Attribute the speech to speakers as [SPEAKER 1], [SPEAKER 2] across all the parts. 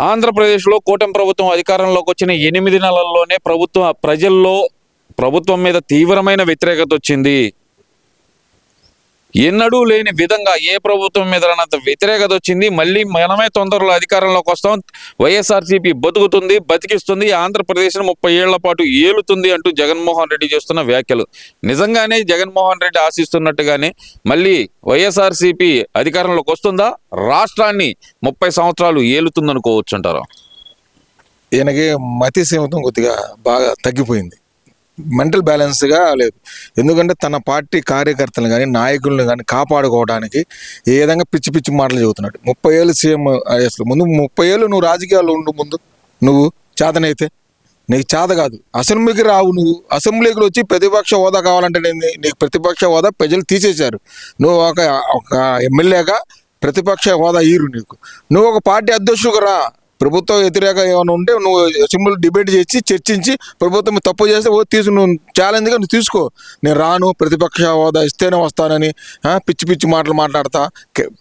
[SPEAKER 1] ఆంధ్రప్రదేశ్లో కూటమి ప్రభుత్వం అధికారంలోకి వచ్చిన ఎనిమిది నెలల్లోనే ప్రభుత్వం ప్రజల్లో ప్రభుత్వం మీద తీవ్రమైన వ్యతిరేకత వచ్చింది. ఎన్నడూ లేని విధంగా ఏ ప్రభుత్వం మీద వ్యతిరేకత వచ్చింది మళ్ళీ మనమే తొందరలో అధికారంలోకి వస్తాం వైఎస్ఆర్సీపీ బతుకుతుంది బతికిస్తుంది ఆంధ్రప్రదేశ్ను ముప్పై ఏళ్ళ పాటు ఏలుతుంది అంటూ జగన్మోహన్ రెడ్డి చేస్తున్న వ్యాఖ్యలు. నిజంగానే జగన్మోహన్ రెడ్డి ఆశిస్తున్నట్టుగానే మళ్ళీ వైఎస్ఆర్సీపీ అధికారంలోకి వస్తుందా? రాష్ట్రాన్ని ముప్పై సంవత్సరాలు ఏలుతుందనుకోవచ్చు అంటారు?
[SPEAKER 2] ఈయనకి మతి సీమితం కొద్దిగా బాగా తగ్గిపోయింది. మెంటల్ బ్యాలెన్స్గా లేదు. ఎందుకంటే తన పార్టీ కార్యకర్తలను కానీ నాయకులను కానీ కాపాడుకోవడానికి ఏ విధంగా పిచ్చి పిచ్చి మాటలు చెబుతున్నాడు. ముప్పై ఏళ్ళు సీఎం అసలు ముందు ముప్పై ఏళ్ళు నువ్వు రాజకీయాల్లో ఉండు ముందు. నువ్వు చేతనైతే. నీకు చేత కాదు. అసెంబ్లీకి రావు నువ్వు. అసెంబ్లీకి వచ్చి ప్రతిపక్ష హోదా కావాలంటే నేను నీకు ప్రతిపక్ష హోదా ప్రజలు తీసేశారు. నువ్వు ఒక ఒక ఎమ్మెల్యేగా ప్రతిపక్ష హోదా ఈరు నీకు. నువ్వు ఒక పార్టీ అధ్యక్షుడుగా రా. ప్రభుత్వ వ్యతిరేక ఏమైనా ఉంటే నువ్వు అసెంబ్లీ డిబేట్ చేసి చర్చించి ప్రభుత్వం తప్పు చేస్తే ఓ తీసు నువ్వు ఛాలెంజ్గా నువ్వు తీసుకో. నేను రాను ప్రతిపక్ష హోదా ఇస్తేనే వస్తానని పిచ్చి పిచ్చి మాటలు మాట్లాడతా.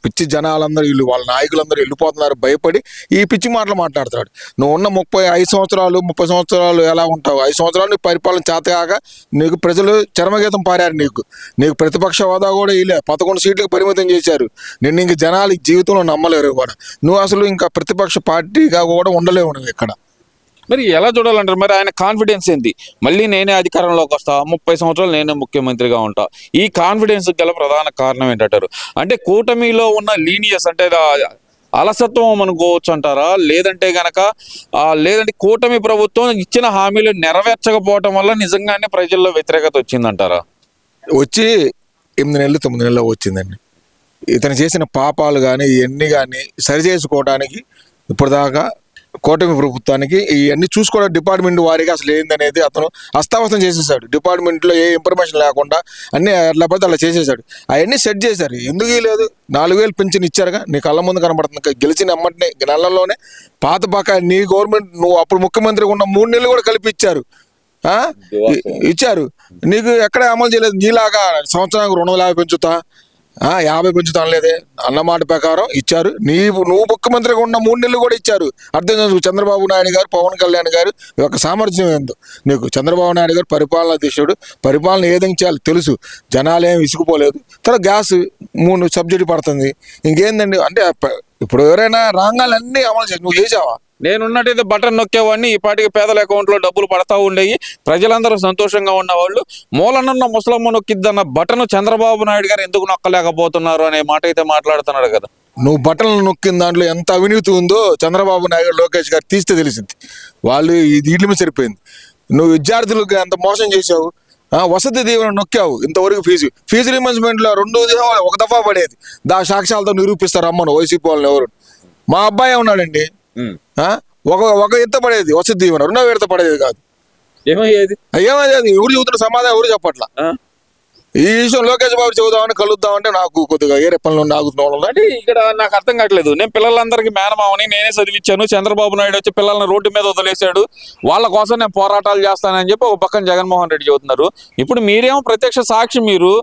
[SPEAKER 2] పిచ్చి జనాలందరూ వీళ్ళు వాళ్ళ నాయకులందరూ వెళ్ళిపోతున్నారు భయపడి ఈ పిచ్చి మాటలు మాట్లాడతాడు నువ్వు ఉన్న ముప్పై ఐదు సంవత్సరాలు ముప్పై సంవత్సరాలు ఎలా ఉంటావు? ఐదు సంవత్సరాలు నీ పరిపాలన చేతగాక నీకు ప్రజలు చరమగీతం పారారు నీకు. నీకు ప్రతిపక్ష హోదా కూడా ఇలే. పదకొండు సీట్లకు పరిమితం చేశారు. నిన్ను ఇంక జనాలు జీవితంలో నమ్మలేరు కూడా. నువ్వు అసలు ఇంకా ప్రతిపక్ష పార్టీ పార్టీగా కూడా ఉండలేవు నువ్వు ఇక్కడ.
[SPEAKER 1] మరి ఎలా చూడాలంటారు? మరి ఆయన కాన్ఫిడెన్స్ ఏంటి మళ్ళీ నేనే అధికారంలోకి వస్తా. ముప్పై సంవత్సరాలు నేనే ముఖ్యమంత్రిగా ఉంటా. ఈ కాన్ఫిడెన్స్ గల ప్రధాన కారణం ఏంటంటారు? అంటే కూటమిలో ఉన్న లీనియస్ అంటే అలసత్వం అనుకోవచ్చు అంటారా? లేదంటే గనక ఆ, లేదంటే కూటమి ప్రభుత్వం ఇచ్చిన హామీలు నెరవేర్చకపోవటం వల్ల నిజంగానే ప్రజల్లో వ్యతిరేకత వచ్చిందంటారా?
[SPEAKER 2] వచ్చి ఎనిమిది నెలలు తొమ్మిది నెలలు వచ్చిందండి ఇతను చేసిన పాపాలు కానీ ఇవన్నీ కానీ సరి చేసుకోవడానికి ఇప్పటిదాకా కూటమి ప్రభుత్వానికి ఇవన్నీ చూసుకోవడం డిపార్ట్మెంట్ వారికి అసలు ఏందనేది అతను అస్తావస్తం చేసేసాడు. డిపార్ట్మెంట్లో ఏ ఇన్ఫర్మేషన్ లేకుండా అన్నీ అట్లా పడితే అలా చేసేసాడు. అవన్నీ సెట్ చేశారు. ఎందుకు లేదు? నాలుగు వేలు పెన్షన్ ఇచ్చారుగా. నీ కళ్ళ ముందు కనబడుతుంది. గెలిచిన ఎమ్మటినే నెలల్లోనే పాత నీ గవర్నమెంట్ నువ్వు అప్పుడు ముఖ్యమంత్రిగా ఉన్న మూడు నెలలు కూడా కలిపి ఇచ్చారు. ఇచ్చారు. నీకు ఎక్కడ అమలు చేయలేదు. నీలాగా సంవత్సరానికి రెండు వందల యాభై పెంచుతా. యాభై పెంచుతాను లేదే అన్నమాట ప్రకారం ఇచ్చారు. నీవు నువ్వు ముఖ్యమంత్రిగా ఉన్న మూడు నెలలు కూడా ఇచ్చారు. అర్థం చేసుకో చంద్రబాబు నాయుడు గారు పవన్ కళ్యాణ్ గారు యొక్క సామర్థ్యం ఏందో. నీకు చంద్రబాబు నాయుడు గారు పరిపాలన అధ్యక్షుడు. పరిపాలన ఏ విధంగా చేయాలి తెలుసు. జనాలు ఏం ఇసుకుపోలేదు తర్వాత గ్యాస్ మూడు సబ్సిడీ పడుతుంది. ఇంకేందండి? అంటే ఇప్పుడు ఎవరైనా రాంగాలన్నీ అమలు చేసి నువ్వు చేసావా?
[SPEAKER 1] నేనున్నట్టయితే బటన్ నొక్కేవాడిని. ఈ పాటికి పేదల అకౌంట్లో డబ్బులు పడతా ఉండేవి. ప్రజలందరూ సంతోషంగా ఉన్నవాళ్ళు. మూలనన్న ముసలమ్మ నొక్కిద్దన్న బటన్ చంద్రబాబు నాయుడు గారు ఎందుకు నొక్కలేకపోతున్నారు అనే మాట అయితే మాట్లాడుతున్నాడు కదా.
[SPEAKER 2] నువ్వు బటన్లు నొక్కిన దాంట్లో ఎంత అవినీతి ఉందో చంద్రబాబు నాయుడు లోకేష్ గారు తీస్తే తెలిసింది. వాళ్ళు ఇది మీద సరిపోయింది. నువ్వు విద్యార్థులకు ఎంత మోసం చేసావు ఆ, వసతి దీవెన నొక్కావు. ఇంతవరకు ఫీజు. ఫీజు రిమెంబర్స్మెంట్ రెండు ఒక దఫా పడేది. దా సాక్ష్యాలతో నిరూపిస్తారు అమ్మను వైసీపీ వాళ్ళని ఎవరు. మా అబ్బాయి ఉన్నాడండి ఒక ఒక ఎత్త పడేది వసతి దీవెన. రెండో విడత పడేది కాదు.
[SPEAKER 1] ఏమయ్యేది?
[SPEAKER 2] ఏమైంది ఎవరు చెబుతున్న సమాధానం ఎవరు చెప్పట్లా? ఈ విషయం లోకేష్ బాబు చెబుదామని కలుద్దామంటే నాకు కొద్దిగా ఏ రెప్పల్లో నాగుతున్న
[SPEAKER 1] అంటే ఇక్కడ నాకు అర్థం కావట్లేదు. నేను పిల్లలందరికీ మేనమావని నేనే చదివించాను చంద్రబాబు నాయుడు వచ్చి పిల్లల్ని రోడ్డు మీద వదిలేశాడు. వాళ్ళ కోసం నేను పోరాటాలు చేస్తానని చెప్పి ఒక పక్కన జగన్మోహన్ రెడ్డి చెబుతున్నారు. ఇప్పుడు మీరేమో ప్రత్యక్ష సాక్షి మీరు.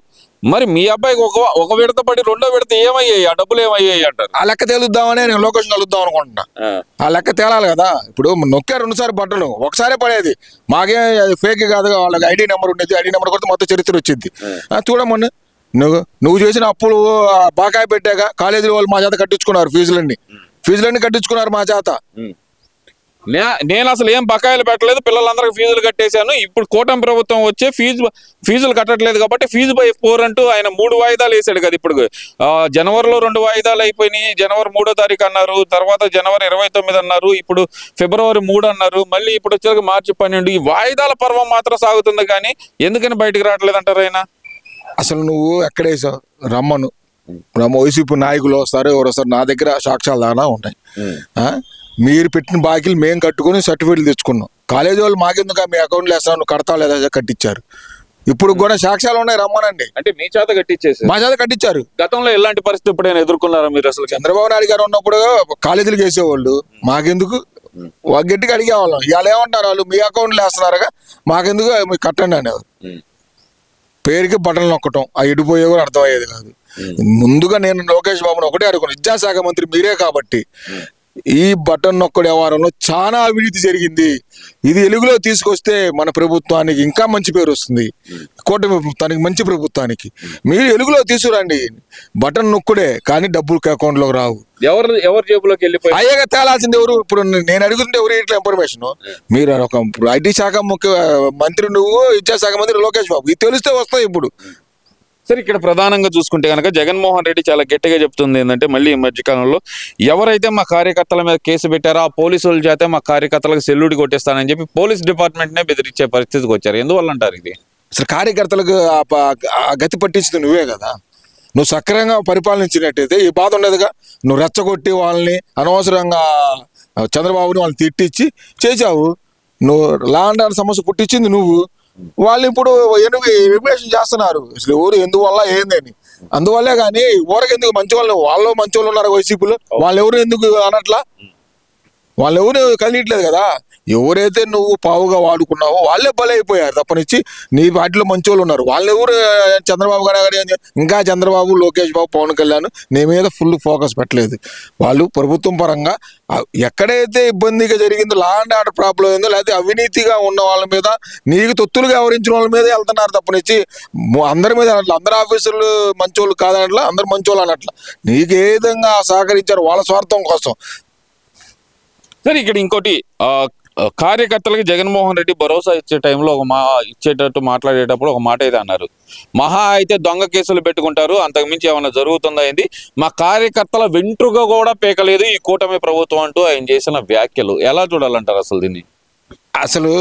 [SPEAKER 1] మరి మీ అబ్బాయికి ఒక ఒక విడత పడి రెండో విడత ఏమయ్యాయి? ఆ డబ్బులు ఏమయ్యాయి అంటారు?
[SPEAKER 2] ఆ లెక్క తేలుద్దామని నేను లోకేష్ కలుద్దాం అనుకుంటున్నా. ఆ. లెక్క తేలాలి కదా. ఇప్పుడు నొక్కారు రెండుసారి బట్టలు ఒకసారే పడేది. మాకేం అది ఫేక్ కాదు వాళ్ళకి ఐడి నెంబర్ ఉండేది. ఐడి నెంబర్ కొడితే మొత్తం చరిత్ర వచ్చింది. చూడమని నువ్వు నువ్వు చేసిన అప్పులు బాకాయ పెట్టాక కాలేజీ వాళ్ళు మా చేత కట్టించుకున్నారు ఫీజులన్నీ. ఫీజులన్నీ కట్టించుకున్నారు మా చేత.
[SPEAKER 1] నేను అసలు ఏం బకాయిలు పెట్టలేదు పిల్లలందరికీ ఫీజులు కట్టేశాను. ఇప్పుడు కూటమి ప్రభుత్వం వచ్చే ఫీజు ఫీజులు కట్టట్లేదు కాబట్టి ఫీజు బై ఫోర్ అంటూ ఆయన మూడు వాయిదాలు వేసాడు కదా ఇప్పుడు. జనవరిలో రెండు వాయిదాలు అయిపోయినాయి. జనవరి మూడో తారీఖు అన్నారు. తర్వాత జనవరి ఇరవై తొమ్మిది అన్నారు. ఇప్పుడు ఫిబ్రవరి మూడు అన్నారు. మళ్ళీ ఇప్పుడు వచ్చేసరికి మార్చి పన్నెండు. ఈ వాయిదాల పర్వం మాత్రం సాగుతుంది కానీ ఎందుకని బయటికి రావట్లేదు అంటారు ఆయన?
[SPEAKER 2] అసలు నువ్వు ఎక్కడేసావు రమ్మను. రమ్మ వైసీపీ నాయకులు వస్తారు ఎవరు వస్తారు నా దగ్గర సాక్ష్యాలు దానా ఉంటాయి? మీరు పెట్టిన బాకీలు మేము కట్టుకుని సర్టిఫికేట్లు తెచ్చుకున్నాం. కాలేజీ వాళ్ళు మాకెందుకు మీ అకౌంట్లో వేస్తాను కడతావు లేదా కట్టించారు. ఇప్పుడు కూడా సాక్ష్యాలు ఉన్నాయి రమ్మనండి.
[SPEAKER 1] అంటే మీ చేత కట్టించేసి
[SPEAKER 2] మా చేత కట్టించారు
[SPEAKER 1] గతంలో ఎలాంటి పరిస్థితి ఎప్పుడైనా ఎదుర్కొన్నారా మీరు అసలు?
[SPEAKER 2] చంద్రబాబు నాయుడు గారు ఉన్నప్పుడు కాలేజీలకు వేసేవాళ్ళు. మాకెందుకు? గట్టిగా అడిగేవాళ్ళం. ఇవాళ ఏమంటారు వాళ్ళు? మీ అకౌంట్లో వేస్తున్నారుగా? మాకెందుకు? మీరు కట్టండి అనేవారు. పేరుకి బటన్లు నొక్కటం ఆ ఎడిపోయే కూడా అర్థమయ్యేది కాదు. ముందుగా నేను లోకేష్ బాబుని ఒకటే అడుగును విద్యాశాఖ మంత్రి మీరే కాబట్టి ఈ బటన్ నొక్కడు వ్యవహారంలో చాలా అవినీతి జరిగింది. ఇది వెలుగులో తీసుకొస్తే మన ప్రభుత్వానికి ఇంకా మంచి పేరు వస్తుంది. కూటమి ప్రభుత్వానికి మంచి ప్రభుత్వానికి. మీరు వెలుగులో తీసుకురండి. బటన్ నొక్కుడే కానీ డబ్బులు అకౌంట్లోకి రావు.
[SPEAKER 1] ఎవరు ఎవరి జేబులోకి వెళ్ళిపోయి
[SPEAKER 2] అయ్యాక తేలాల్సింది ఎవరు? ఇప్పుడు నేను అడుగుతుంటే ఎవరు ఇట్లా ఇన్ఫర్మేషన్ మీరు ఒక ఐటీ శాఖ ముఖ్య మంత్రి నువ్వు విద్యాశాఖ మంత్రి లోకేష్ బాబు. ఇది తెలిస్తే వస్తాయి ఇప్పుడు.
[SPEAKER 1] సరే ఇక్కడ ప్రధానంగా చూసుకుంటే కనుక జగన్మోహన్ రెడ్డి చాలా గట్టిగా చెప్తుంది ఏంటంటే మళ్ళీ ఈ మధ్యకాలంలో ఎవరైతే మా కార్యకర్తల మీద కేసు పెట్టారో ఆ పోలీసుల చేతే మా కార్యకర్తలకు సెల్లుడి కొట్టేస్తానని చెప్పి పోలీస్ డిపార్ట్మెంట్నే బెదిరించే పరిస్థితికి వచ్చారు. ఎందువల్ల అంటారు ఇది?
[SPEAKER 2] అసలు కార్యకర్తలకు గతి పట్టించింది నువ్వే కదా. నువ్వు సక్రమంగా పరిపాలించినట్టయితే ఈ బాధ ఉండదుగా. నువ్వు రెచ్చగొట్టి వాళ్ళని అనవసరంగా చంద్రబాబుని వాళ్ళని తిట్టించి చేసావు నువ్వు లా అండ్ సమస్య పుట్టించింది నువ్వు. వాళ్ళు ఇప్పుడు రిపరేషన్ చేస్తున్నారు? అసలు ఎవరు ఎందువల్ల ఏందని అందువల్లే కానీ ఊరకెందుకు ఎందుకు మంచి వాళ్ళు? వాళ్ళు మంచి వాళ్ళు ఉన్నారు వైసీపీలో. వాళ్ళు ఎవరు ఎందుకు అనట్లా వాళ్ళు ఎవరు కలియట్లేదు కదా? ఎవరైతే నువ్వు పావుగా వాడుకున్నావో వాళ్ళే బలైపోయారు. తప్పనిచ్చి నీ పార్టీలో మంచి వాళ్ళు ఉన్నారు. వాళ్ళు ఎవరు చంద్రబాబు గారు ఏం ఇంకా చంద్రబాబు లోకేష్ బాబు పవన్ కళ్యాణ్ నీ మీద ఫుల్ ఫోకస్ పెట్టలేదు. వాళ్ళు ప్రభుత్వం పరంగా ఎక్కడైతే ఇబ్బందిగా జరిగిందో లా అండ్ ఆర్డర్ ప్రాబ్లం అయిందో లేకపోతే అవినీతిగా ఉన్న వాళ్ళ మీద నీకు తొత్తులు వ్యవహరించిన వాళ్ళ మీదే వెళ్తున్నారు తప్పనిచ్చి అందరి మీద అనట్ల అందరు ఆఫీసర్లు మంచోళ్ళు కాదనట్ల అందరు మంచోళ్ళు అనట్ల నీకు ఏ విధంగా సహకరించారు వాళ్ళ స్వార్థం కోసం?
[SPEAKER 1] సరే ఇక్కడ ఇంకోటి కార్యకర్తలకి జగన్మోహన్ రెడ్డి భరోసా ఇచ్చే టైంలో ఒక మా ఇచ్చేటట్టు మాట్లాడేటప్పుడు ఒక మాట అయితే అన్నారు. మహా అయితే దొంగ కేసులు పెట్టుకుంటారు అంతకుమించి ఏమైనా జరుగుతుందా ఏంది? మా కార్యకర్తల వెంట్రుక కూడా పేకలేదు ఈ కూటమి ప్రభుత్వం అంటూ ఆయన చేసిన వ్యాఖ్యలు. ఎలా చూడాలంటారు అసలు దీన్ని?
[SPEAKER 2] అసలు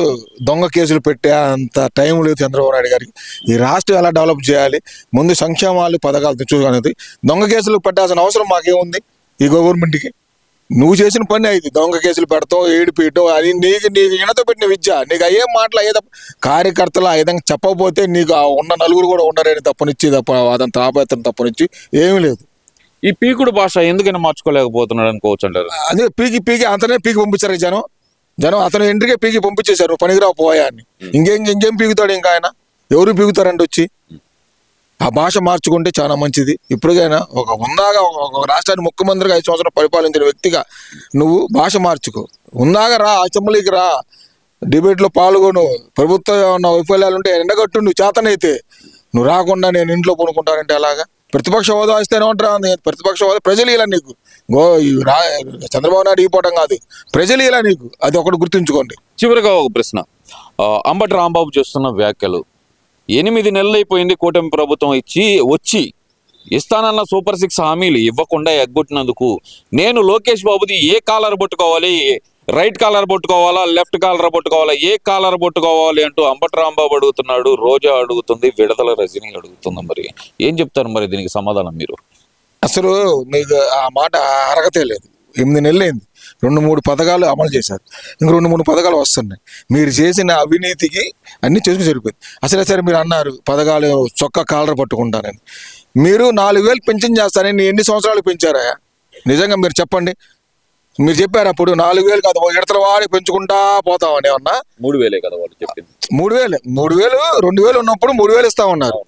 [SPEAKER 2] దొంగ కేసులు పెట్టే అంత టైం లేదు చంద్రబాబు నాయుడు గారికి. ఈ రాష్ట్రం ఎలా డెవలప్ చేయాలి? ముందు సంక్షేమాలు పథకాలు తెచ్చుకునేది దొంగ కేసులు పెట్టాల్సిన అవసరం మాకేముంది? ఈ గవర్నమెంట్కి? నువ్వు చేసిన పని అయింది దొంగ కేసులు పెడతావు ఏడిపియటం అది నీకు నీకు ఇనతో పెట్టిన విద్య. నీకు అయ్యే మాటలు అయ్యే తప్ప కార్యకర్తలు ఆ విధంగా చెప్పకపోతే నీకు ఆ ఉన్న నలుగురు కూడా ఉండరని తప్పనిచ్చి తప్ప అదంతా ఆపేతం తప్పనిచ్చి ఏమీ లేదు.
[SPEAKER 1] ఈ పీకుడు భాష ఎందుకని మార్చుకోలేకపోతున్నాడు అనుకోవచ్చు అంటారు?
[SPEAKER 2] అదే పీకి పీకి అతనే పీకి పంపించారు జనం. జనం అతను ఎంట్రీకే పీకి పంపించేశారు. పనికిరావు పోయా అని. ఇంకేం ఇంకేం పీకుతాడు ఇంకా ఆయన? ఎవరు పీకుతారండి వచ్చి? ఆ భాష మార్చుకుంటే చాలా మంచిది. ఇప్పటికైనా ఒక ఉందాగా ఒక- రాష్ట్రాన్ని ముఖ్యమంత్రిగా ఐదు సంవత్సరాలు పరిపాలించిన వ్యక్తిగా నువ్వు భాష మార్చుకో. ఉందాగా రా అసెంబ్లీకి రా. డిబేట్లో పాల్గొను. ప్రభుత్వం ఏమన్నా వైఫల్యాలు ఉంటే ఎండగట్టు నువ్వు చేతనైతే. నువ్వు రాకుండా నేను ఇంట్లో పనుకుంటానంటే అలాగా ప్రతిపక్ష హోదా ఇస్తేనే ఉంటారా? ప్రతిపక్ష హోదా ప్రజలు ఇలా నీకు. గో రా చంద్రబాబు నాయుడు ఇవ్వటం కాదు. ప్రజలు ఇలా నీకు. అది ఒకటి గుర్తుంచుకోండి.
[SPEAKER 1] చివరిగా ఒక ప్రశ్న. అంబటి రాంబాబు చేస్తున్న వ్యాఖ్యలు. ఎనిమిది నెలలైపోయింది కూటమి ప్రభుత్వం ఇచ్చి వచ్చి ఇస్తానన్న సూపర్ సిక్స్ హామీలు ఇవ్వకుండా ఎగ్గొట్టినందుకు నేను లోకేష్ బాబుది ఏ కాలర్ పట్టుకోవాలి? రైట్ కాలర్ పట్టుకోవాలా? లెఫ్ట్ కాలర్ పట్టుకోవాలా? ఏ కాలర్ పట్టుకోవాలి అంటూ అంబటరాంబాబు అడుగుతున్నాడు రోజా అడుగుతుంది విడదల రజనీ అడుగుతుంది మరి. ఏం చెప్తారు మరి దీనికి సమాధానం మీరు?
[SPEAKER 2] అసలు మీకు ఆ మాట అరగతే లేదు ఎనిమిది నెలలైంది. రెండు మూడు పథకాలు అమలు చేశారు. ఇంక రెండు మూడు పథకాలు వస్తున్నాయి. మీరు చేసిన అవినీతికి అన్ని చేసుకుని సరిపోయింది. అసలు సరే మీరు అన్నారు పథకాలు చొక్కా కాలర్ పట్టుకుంటానని. మీరు నాలుగు వేలు పెన్షన్ చేస్తారని ఎన్ని సంవత్సరాలు పెంచారా? నిజంగా మీరు చెప్పండి. మీరు చెప్పారు అప్పుడు నాలుగు వేలు కాదు ఇడతల వాడి పెంచుకుంటా పోతామని ఏమన్నా?
[SPEAKER 1] మూడు వేలే కదా వాళ్ళు చెప్పింది.
[SPEAKER 2] మూడు వేలు. మూడు వేలు రెండు వేలు ఉన్నప్పుడు మూడు వేలు ఇస్తామన్నారు.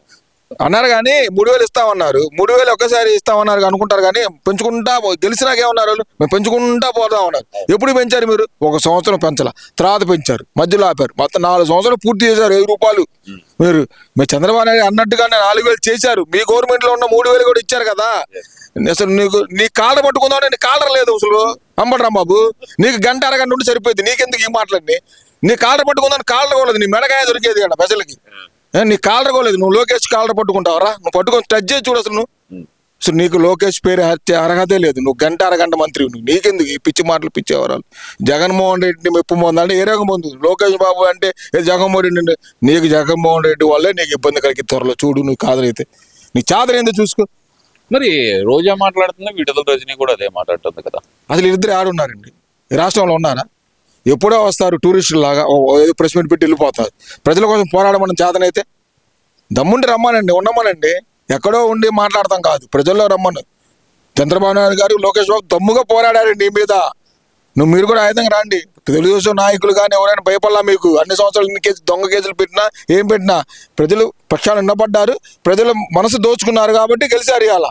[SPEAKER 2] అన్నారు కానీ మూడు వేలు ఇస్తామన్నారు. మూడు వేలు ఒక్కసారి ఇస్తామన్నారు అనుకుంటారు కానీ పెంచుకుంటా పో- గెలిచినాక ఏమన్నారు వాళ్ళు? మేము పెంచుకుంటా పోదాం అన్నారు. ఎప్పుడు పెంచారు మీరు? ఒక సంవత్సరం పెంచాల. తర్వాత పెంచారు. మధ్యలో ఆపారు. మొత్తం నాలుగు సంవత్సరాలు పూర్తి చేశారు వెయ్యి రూపాయలు. మీరు మీ చంద్రబాబు నాయుడు అన్నట్టుగానే నాలుగు వేలు చేశారు. మీ గవర్నమెంట్లో ఉన్న మూడు వేలు కూడా ఇచ్చారు కదా. అసలు నీకు నీ కాళ్ళ పట్టుకుందామని నీ కాలర్ లేదు అసలు. అంబడరా బాబు నీకు గంట అరగంట ఉండి సరిపోయింది. నీకెందుకు ఈ మాటలన్నీ? నీ కాళ్ళ పట్టుకుందాం కాలర్ కూడా నీ మెడకాయ దొరికేది కదా ప్రజలకి. నీ కాలర్ కోలేదు. నువ్వు లోకేష్ కాలర్ పట్టుకుంటావరా? నువ్వు పట్టుకొని టచ్ చేసి చూడు అసలు నువ్వు. అసలు నీకు లోకేష్ పేరు హత్య అర్హతే లేదు. నువ్వు గంట అరగంట మంత్రి నువ్వు. నీకెందుకు ఈ పిచ్చి మాటలు పిచ్చి ఎవరాలు జగన్మోహన్ రెడ్డిని మెప్పు పొందాలంటే ఏ రకం పొందు లోకేష్ బాబు అంటే ఏ జగన్మోహన్ రెడ్డి అంటే నీకు జగన్మోహన్ రెడ్డి వల్లే నీకు ఇబ్బంది కలిగి త్వరలో చూడు నువ్వు కాదరైతే నీ చాదర ఏందో చూసుకో.
[SPEAKER 1] మరి రోజా మాట్లాడుతుంది? విడుదల రజని కూడా అదే మాట్లాడుతుంది కదా.
[SPEAKER 2] అసలు వీళ్ళిద్దరు ఆడున్నారండి. రాష్ట్రంలో ఉన్నారా? ఎప్పుడో వస్తారు టూరిస్టులు లాగా ఏదో ప్రెస్ మీట్ పెట్టి వెళ్ళిపోతారు. ప్రజల కోసం పోరాడమని చేతనైతే దమ్ముండి రమ్మనండి ఉండమనండి. ఎక్కడో ఉండి మాట్లాడతాం కాదు ప్రజల్లో రమ్మను. చంద్రబాబు నాయుడు గారు లోకేష్ బాబు దమ్ముగా పోరాడారండి నీ మీద. నువ్వు మీరు కూడా ఆయుధంగా రండి. తెలుగుదేశం నాయకులు కానీ ఎవరైనా భయపడలా మీకు? అన్ని సంవత్సరాలు ఇన్ని కేసు దొంగ కేసులు పెట్టినా ఏం పెట్టినా? ప్రజలు పక్షాలు నిన్నపడ్డారు ప్రజలు మనసు దోచుకున్నారు కాబట్టి గెలిచారు ఇవాళ.